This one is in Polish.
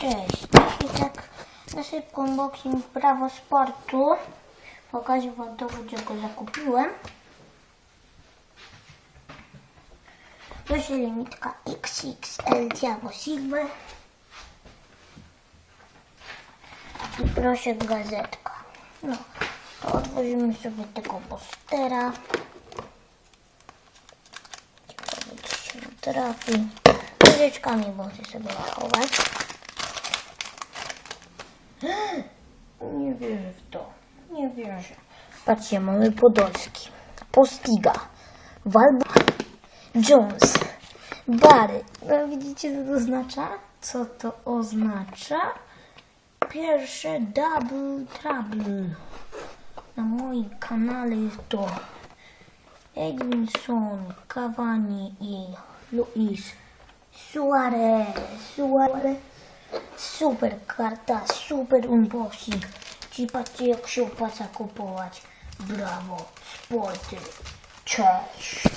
Cześć. Dzisiaj tak na szybko unboxing Prawo Sportu. Pokażę Wam dowód, gdzie go zakupiłem. To jest limitka XXL Diabo Silver. I proszę gazetka. No, to otworzymy sobie tego postera. Ciekawe, czy się trafi. Łyżeczkami możecie sobie chować. Nie wierzę w to. Nie wierzę. Patrzcie, mamy Podolski, Postiga, Walba, Jones, Bary. No, widzicie, co to oznacza? Co to oznacza? Pierwsze Double Trouble. Na moim kanale jest to Edinson, Cavani i Luis Suarez. Suarez. Супер карта, супер унбоксинг. Типа якщо паса купувати. Браво, спорти, чеш.